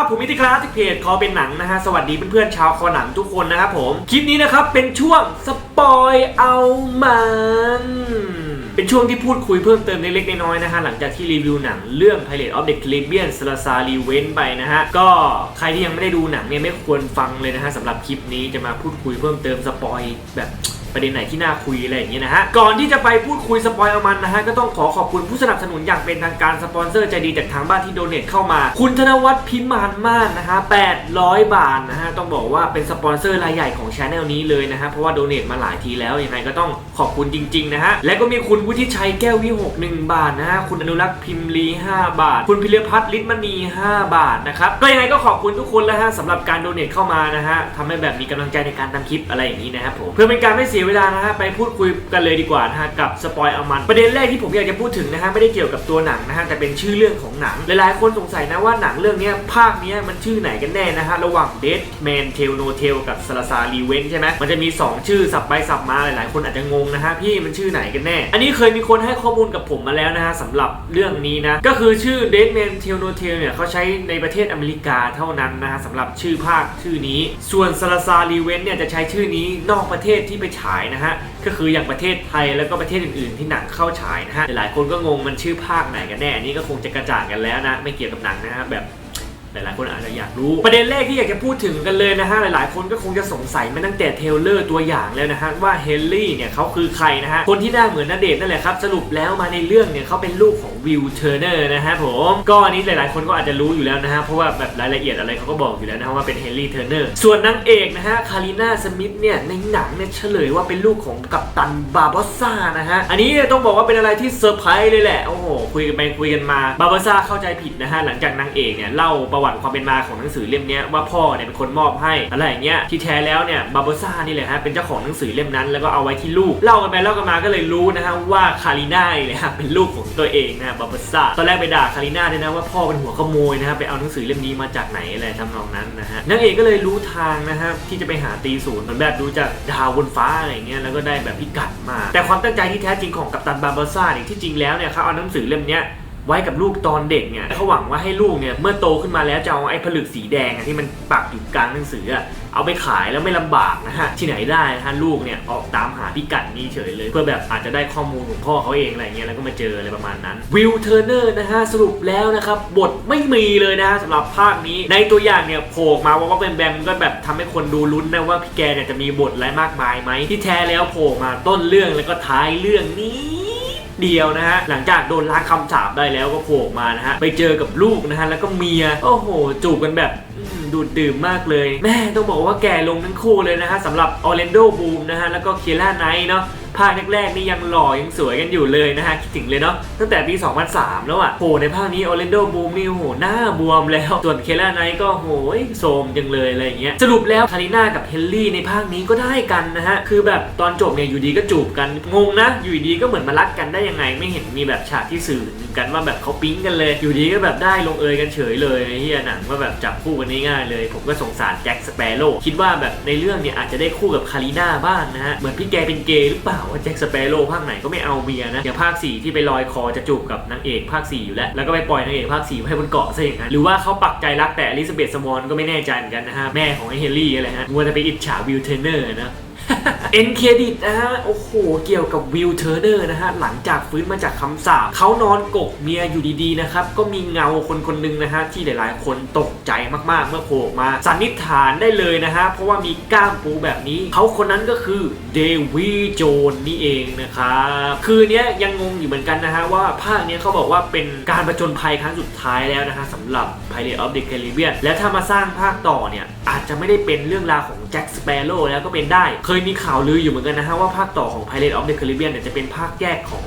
บผมมิติคลาสจากเพจคอเป็นหนังนะฮะ สวัสดีเพื่อนๆชาวคอหนังทุกคนนะครับผม คลิปนี้นะครับเป็นช่วงสปอยเอามันเป็นช่วงที่พูดคุยเพิ่มเติมเล็กๆน้อยๆนะฮะ หลังจากที่รีวิวหนังเรื่อง Pirate of the Caribbean s a l a z a r e v e n ไปนะฮะ ก็ใครที่ยังไม่ได้ดูหนังเนี่ยไม่ควรฟังเลยนะฮะสำหรับคลิปนี้จะมาพูดคุยเพิ่มเติมสปอยแบบ ประเด็นไหนที่น่าคุยอะไรอย่างเงี้ยนะฮะก่อนที่จะไปพูดคุยสปอยเอามันนะฮะก็ต้องขอขอบคุณผู้สนับสนุนอย่างเป็นทางการสปอนเซอร์ใจดีจากทางบ้านที่โดเนทเข้ามา คุณธนวัฒน์พิมานมากนะฮะ800 บาทนะฮะต้องบอกว่าเป็นสปอนเซอร์รายใหญ่ของช anel นี้เลยนะฮะเพราะว่าโดเนทมาหลายทีแล้วยังไงก็ต้องขอบคุณจริงๆนะฮะและก็มีคุณวุฒิชัยแก้ววิหก1บาทนะฮะคุณอนุรักษ์พิมลี 5 บาท คุณพิรพัฒน์ฤทธิ์มณี 5 บาทนะครับก็ยังไงก็ขอบคุณทุกคนแล้วฮะสำหรับการโดเนทเข้ามานะฮะทำให้แบบมีกำลังใจในการทำคลิปอะไรอย่างนี้นะครับผมเพื่อเป็นการไม่เสียเวลานะฮะไปพูดคุยกันเลยดีกว่านะฮะกับสปอยเอามัน ประเด็นแรกที่ผมอยากจะพูดถึงนะฮะไม่ได้เกี่ยวกับตัวหนังนะฮะแต่เป็นชื่อเรื่องของหนัง หลายๆ คนสงสัยนะว่าหนังเรื่องนี้ภาคนี้มันชื่อไหนกันแน่นะฮะระหว่าง Dead Man Tell No t a l กับ s a l a z a r r e v e n ใช่ไหมมันจะมี 2 ชื่อสับไปสับมาหลายๆ คนอาจจะงงนะฮะพี่มันชื่อไหนกันแน่ อันนี้เคยมีคนให้ข้อมูลกับผมมาแล้วนะฮะสำหรับเรื่องนี้นะก็คือชื่อ Dead Man Tell No t a l เนี่ยเขาใช้ในประเทศอเมริกาเท่านั้นนะฮะสำหรับชื่อภาคชื่อนี้ ส่วน s a l a z a r r e v e n เนี่ยจะใช้ชื่อนี้นอกประเทศที่ไปฉายนะฮะก็คืออย่างประเทศไทยแล้วก็ประเทศอื่นๆ ที่หนังเข้าฉายนะฮะหลายคนก็งงมันชื่อภาคไหนกันแน่นนี้ก็คงจะกระจ่างกันแล้วนะไม่เกี่ยวกับหนังนะฮะแบบหลายๆคนอาจจะอยากรู้ ประเด็นแรกที่อยากจะพูดถึงกันเลยนะฮะ หลายๆ คนก็คงจะสงสัยมาตั้งแต่เทเลอร์ตัวอย่างแล้วนะฮะ ว่าเฮนรี่เนี่ยเขาคือใครนะฮะ คนที่หน้าเหมือนนาเดชนั่นแหละครับ สรุปแล้วมาในเรื่องเนี่ยเขาเป็นลูกของ วิลเทอร์เนอร์นะฮะผมก็อันนี้หลายๆ คนก็อาจจะรู้อยู่แล้วนะฮะเพราะว่าแบบรายละเอียดอะไรเขาก็บอกอยู่แล้วนะว่าเป็นเฮนรี่เทอร์เนอร์ส่วนนางเอกนะฮะคาริน่าสมิธเนี่ยในหนังเนี่ยเฉลยว่าเป็นลูกของกัปตันบาบอสซ่านะฮะอันนี้ต้องบอกว่าเป็นอะไรที่เซอร์ไพรส์เลยแหละโอ้โหคุยกันไปคุยกันมาบาบอสซ่าเข้าใจผิดนะฮะหลังจากนางเอกเนี่ยเล่าประวัติความเป็นมาของหนังสือเล่มนี้ว่าพ่อเนี่ยเป็นคนมอบให้อะไรอย่างเงี้ยที่แท้แล้วเนี่ยบาบอสซ่านี่แหละฮะเป็นเจ้าของหนังสือเล่มนั้น แล้วก็เอาไว้ที่ลูกเล่ากันไปเล่ากันมาก็เลยรู้นะฮะว่าคาริน่าเนี่ยเป็นลูกของตัวเองนะบาบอสซ่าตอนแรกไปด่าคาริน่าด้วยนะว่าพ่อเป็นหัวขโมยนะฮะไปเอาหนังสือเล่มนี้มาจากไหนอะไรทำนองนั้นนะฮะนางเอกก็เลยรู้ทางนะฮะที่จะไปหาตีศูนย์เหมือนแบบดูจากดาวบนฟ้าอะไรเงี้ยแล้วก็ได้แบบพิกัดมา แต่ความตั้งใจที่แท้จริงของกัปตันบาบาซ่าเนี่ยที่จริงแล้วเนี่ยเขาเอาหนังสือเล่มเนี้ย ไว้กับลูกตอนเด็กเนี่ยเขาหวังว่าให้ลูกเนี่ยเมื่อโตขึ้นมาแล้วจะเอาไอ้ผลึกสีแดงอะที่มันปักอยู่กลางหนังสือเอาไปขายแล้วไม่ลำบากนะฮะที่ไหนได้นะฮะลูกเนี่ยออกตามหาพิกัดนี้เฉยเลย เพื่อแบบอาจจะได้ข้อมูลของพ่อเขาเองอะไรเงี้ยแล้วก็มาเจออะไรประมาณนั้นวิลเทอร์เนอร์นะฮะสรุปแล้วนะครับบทไม่มีเลยนะฮะสำหรับภาคนี้ในตัวอย่างเนี่ยโผล่มาว่าว่าเป็นแบมก็แบบทำให้คนดูลุ้นนะว่าพี่แกเนี่ยจะมีบทอะไรมากมายไหมที่แท้แล้วโผล่มาต้นเรื่องแล้วก็ท้ายเรื่องนี้ เดียวนะฮะหลังจากโดนล้างคำสาปได้แล้วก็โผล่มานะฮะไปเจอกับลูกนะฮะแล้วก็เมียโอ้โห จูบกันแบบดูดดื่มมากเลย แม่ต้องบอกว่าแก่ลงทั้งคู่เลยนะฮะสำหรับออร์เรนโดบูมนะฮะแล้วก็เคียร่าไนท์เนาะ ภาคแรกๆนี่ยังหล่อยังสวยกันอยู่เลยนะฮะคิดถึงเลยเนาะตั้งแต่ปี 2003 แล้วอะ่ะโหในภาคนี้ออร์แลนโดบูมนี่โหหน้าบวมแล้ว ส่วนเคล่าไนก็โหยโทมจังเลยอะไรอย่างเงี้ยสรุปแล้วคาริน่ากับเฮนรี่ในภาคนี้ก็ได้กันนะฮะคือแบบตอนจบเนี่ยอยู่ดีก็จูบกันงงนะ อยู่ดีก็เหมือนมารักกันได้ยังไง ไม่เห็นมีแบบฉากที่สื่อกันว่าแบบเขาปิ๊งกันเลย อยู่ดีก็แบบได้ลงเอยกันเฉยเลยเฮียหนังว่าแบบจับคู่กันง่ายๆเลย ผมก็สงสารแจ็คสเปโร่คิดว่าแบบในเรื่องเนี่ยอาจจะได้คู่กับคาริน่าบ้างนะฮะเหมือนพี่แกเป็นเกย์หรือเปล่าว่าแจ็คสเปโร่ภาคไหนก็ไม่เอาเมียนะอย่างภาค 4 ที่ไปลอยคอจะจูบกับนางเอกภาค 4 อยู่แล้ว แล้วก็ไปปล่อยนางเอกภาค4ให้บนเกาะซะอย่างนั้นหรือว่าเขาปักใจรักแต่อลิซาเบธสมอนก็ไม่แน่ใจเหมือนกันนะฮะแม่ของไอเฮนรี่อะไรฮะมัวจะไปอิจฉาวิลเทนเนอร์นะ เอ็นเครดิตนะฮะ โอ้โห เกี่ยวกับวิลเทอร์เนอร์นะฮะ หลังจากฟื้นมาจากคำสาปเขานอนกกเมียอยู่ดีๆนะครับ ก็มีเงาคนคนนึงนะฮะ ที่หลายๆ คนตกใจมากๆ เมื่อโผล่มา สันนิษฐานได้เลยนะฮะ เพราะว่ามีก้ามปูแบบนี้ เขาคนนั้นก็คือเดวิดโจนนี่เองนะครับคือเนี้ยยังงงอยู่เหมือนกันนะฮะว่าภาคเนี้ยเขาบอกว่าเป็นการประจนภัยครั้งสุดท้ายแล้วนะฮะสำหรับ Pirate of the Caribbean และถ้ามาสร้างภาคต่อเนี่ยอาจจะไม่ได้เป็นเรื่องราวของแจ็คสเปโร่แล้วก็เป็นได้ เคยมีข่าวลืออยู่เหมือนกันนะฮะว่าภาคต่อของ Pirate of the Caribbean เนี่ยจะเป็นภาคแยกของ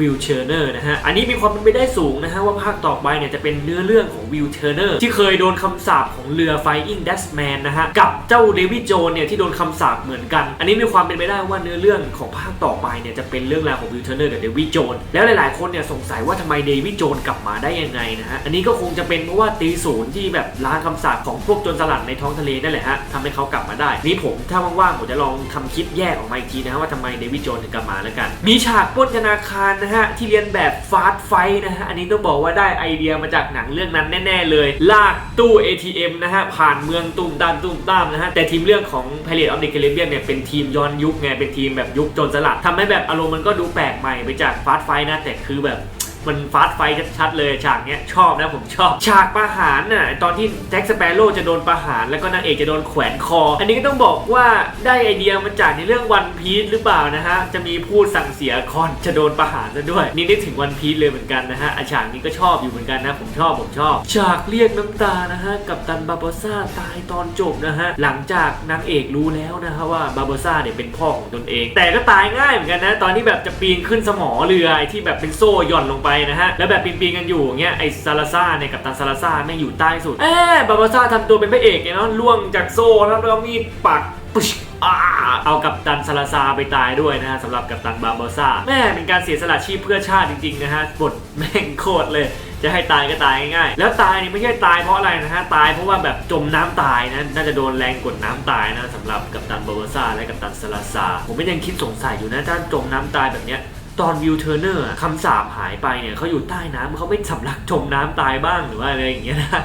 วิลเชอร์เนอร์นะฮะ อันนี้มีความเป็นไปได้สูงนะฮะ ว่าภาคต่อไปเนี่ยจะเป็นเนื้อเรื่องของวิลเชอร์เนอร์ที่เคยโดนคำสาปของเรือ Flying Dutchman นะฮะ กับเจ้าเดวิดโจนเนี่ยที่โดนคำสาปเหมือนกัน อันนี้มีความเป็นไปได้ว่าเนื้อเรื่องของภาคต่อไปเนี่ยจะเป็นเรื่องราวของวิลเชอร์เนอร์กับเดวิดโจนแล้วหลายๆคนเนี่ยสงสัยว่าทำไมเดวิดโจนกลับมาได้ยังไงนะฮะ อันนี้ก็คงจะเป็นเพราะว่าตีศูนย์ที่แบบล้างคำสาปของพวกโจรสลัดในท้องทะเลนั่นแหละฮะทำให้เขากลับมาได้ นี่ผมถ้าว่างๆผมจะลองทำคลิปแยกออกมาอีกทีนะฮะว่าทำไมเดวิดโจนถึงกลับมาแล้วกัน มีฉากปล้นธนาคารนะฮะที่เรียนแบบฟาสไฟนะฮะอันนี้ต้องบอกว่าได้ไอเดียมาจากหนังเรื่องนั้นแน่ ๆ เลย ลากตู้ ATM นะฮะผ่านเมืองตุ้มตามตุ้มตามนะฮะแต่ทีมเรื่องของ Pirate of the Caribbean เนี่ยเป็นทีมย้อนยุคไงเป็นทีมแบบยุคโจรสลัดทำให้แบบอารมณ์มันก็ดูแปลกใหม่ไปจากฟาสไฟนะแต่คือแบบ มันฟาสไฟชัดๆเลยฉากเนี้ยชอบนะผมชอบ ฉากประหารน่ะตอนที่แจ็คสเปโร่จะโดนประหารแล้วก็นางเอกจะโดนแขวนคอ อันนี้ก็ต้องบอกว่าได้ไอเดียมาจากในเรื่องวันพีซหรือเปล่านะฮะจะมีพูดสั่งเสียคอนจะโดนประหารซะด้วย นี่นึกถึงวันพีซเลยเหมือนกันนะฮะอะฉากนี้ก็ชอบอยู่เหมือนกันนะผมชอบผมชอบ ฉากเรียกน้ำตานะฮะกับตันบาโบซ่าตายตอนจบนะฮะหลังจากนางเอกรู้แล้วนะฮะว่าบาโบซ่าเนี่ยเป็นพ่อของตนเอง แต่ก็ตายง่ายเหมือนกันนะตอนที่แบบจะปีนขึ้นสมอเรือที่แบบเป็นโซ่หย่อนลงไปนะฮะ แล้วแบบปีนๆกันอยู่เงี้ยไอซาลาซ่าเนี่ยกับตันซาลาซ่าไม่งอยู่ใต้สุดเอ๊บาโบซ่าทำตัวเป็นพระเอกเนาะล่วงจากโซ่แล้วแล้วมีดปักปึ๊ชอ่าเอากับตันซาลาซาไปตายด้วยนะฮะสำหรับกับตันบาโบซ่าแม่เป็นการเสียสละชีพเพื่อชาติจริงๆนะฮะบทแม่งโคตรเลยจะให้ตายก็ตายง่ายๆ แล้วตายนี่ไม่ใช่ตายเพราะอะไรนะฮะ ตายเพราะว่าแบบจมน้ำตายนะ น่าจะโดนแรงกดน้ำตายนะสำหรับกัปตันบาโบซ่าและกัปตันซาลาซา ผมก็ยังคิดสงสัยอยู่นะถ้าจมน้ำตายแบบเนี้ย ตอนวิวเทอร์เนอร์คำสาปหายไปเนี่ยเขาอยู่ใต้น้ำเขาไม่สำลักจมน้ำตายบ้างหรือว่าอะไรอย่างเงี้ยนะ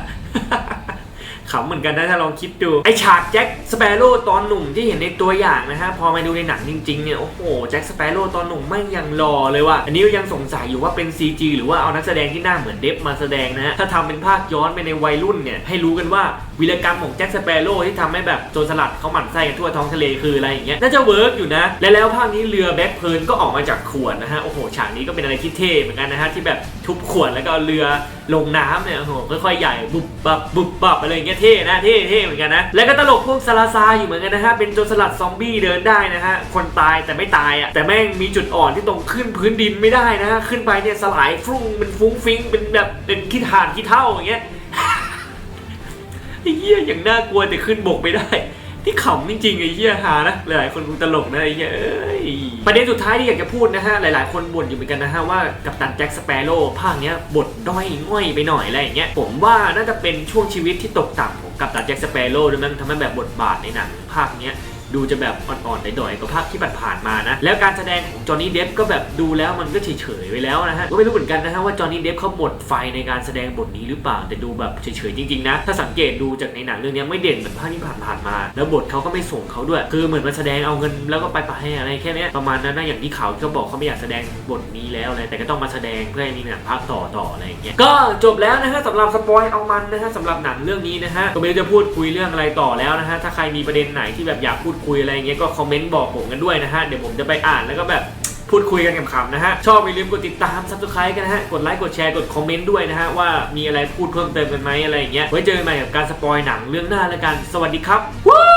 ขำเหมือนกันนะถ้าลองคิดดู ไอฉากแจ็คสเปโร่ตอนหนุ่มที่เห็นในตัวอย่างนะฮะ พอมาดูในหนังจริงๆเนี่ย โอ้โห แจ็คสเปโร่ตอนหนุ่มไม่งยังรอเลยว่ะ อันนี้ยังสงสัยอยู่ว่าเป็น CG หรือว่าเอานักแสดงที่หน้าเหมือนเดฟมาแสดงนะฮะ ถ้าทำเป็นภาคย้อนไปในวัยรุ่นเนี่ย ให้รู้กันว่า วีรกรรมของแจ็คสเปโร่ที่ทำให้แบบโจรสลัดเขาหมั่นไส้กันทั่วท้องทะเลคืออะไรอย่างเงี้ยน่าจะเวิร์กอยู่นะ และแล้วภาคนี้เรือแบ็คเพิร์นก็ออกมาจากขวดนะฮะโอ้โหฉากนี้ก็เป็นอะไรที่เท่เหมือนกันนะฮะที่แบบทุบขวดแล้วก็เอาเรือลงน้ำเนี่ยโอ้โหค่อยๆใหญ่บุบบับบุบบับอะไรอย่างเงี้ยเท่นะเท่เท่เหมือนกันนะแล้วก็ตลกพวกซาลาซาอยู่เหมือนกันนะฮะเป็นโจรสลัดซอมบี้เดินได้นะฮะคนตายแต่ไม่ตายอะแต่แม่งมีจุดอ่อนที่ตรงขึ้นพื้นดินไม่ได้นะฮะขึ้นไปเนี่ยสลายฟุ้งเป็นฟุ้งฟิ้งเป็นแบบเป็นขี้ถ่านขี้เท่าอย่างเงี้ย ไอ้เหี้ยอย่างน่ากลัวแต่ขึ้นบกไม่ได้ ที่ขำจริงๆไอ้เหี้ยหานะหลายๆคนคงตลกนะไอ้เหี้ยเอ้ยประเด็นสุดท้ายที่อยากจะพูดนะฮะหลายๆ คนบ่นอยู่เหมือนกันนะฮะว่ากับตันแจ็คสเปโร่ภาคเนี้ยบทด้อยง่อยไปหน่อยอะไรอย่างเงี้ยผมว่าน่าจะเป็นช่วงชีวิตที่ตกต่ำของกับตันแจ็คสเปโร่ด้วยมั้งทำให้แบบบทบาทในหนังภาคเนี้ย ดูจะแบบอ่อนๆด่อยๆกว่าภาคที่ผ่านๆมานะ แล้วการแสดงของจอห์นนี่เดฟก็แบบดูแล้วมันก็เฉยๆไปแล้วนะฮะก็ไม่รู้เหมือนกันนะฮะว่าจอห์นนี่เดฟเขาหมดไฟในการแสดงบทนี้หรือเปล่าแต่ดูแบบเฉยๆจริงๆนะถ้าสังเกตดูจากในหนังเรื่องนี้ไม่เด่นเหมือนภาคที่ผ่านๆมา แล้วบทเขาก็ไม่ส่งเขาด้วย คือเหมือนมาแสดงเอาเงินแล้วก็ไปไปให้อะไรแค่นี้ประมาณนั้นนะอย่างที่เขาเขาบอกเขาไม่อยากแสดงบทนี้แล้วอะไรแต่ก็ต้องมาแสดงเพื่อให้มีหนังภาคต่อต่ออะไรอย่างเงี้ยก็จบแล้วนะฮะสำหรับสปอยเอามันนะฮะสำหรับหนังเรื่องนี้นะฮะก็ไม่รู้จะพูดคุยเรื่องอะไรต่อแล้วนะฮะถ้าใครมีประเด็นไหนที่แบบอยากพูดคุยอะไรเงี้ยก็คอมเมนต์บอกผมกันด้วยนะฮะ เดี๋ยวผมจะไปอ่านแล้วก็แบบพูดคุยกันขำๆนะฮะ ชอบอย่าลืมกดติดตามซับสไครต์กันนะฮะ กดไลค์ กดแชร์ กดคอมเมนต์ด้วยนะฮะ ว่ามีอะไรพูดเพิ่มเติมกันไหมอะไรอย่างเงี้ย ไว้เจอกันใหม่กับการสปอยหนังเรื่องหน้าแล้วกัน สวัสดีครับ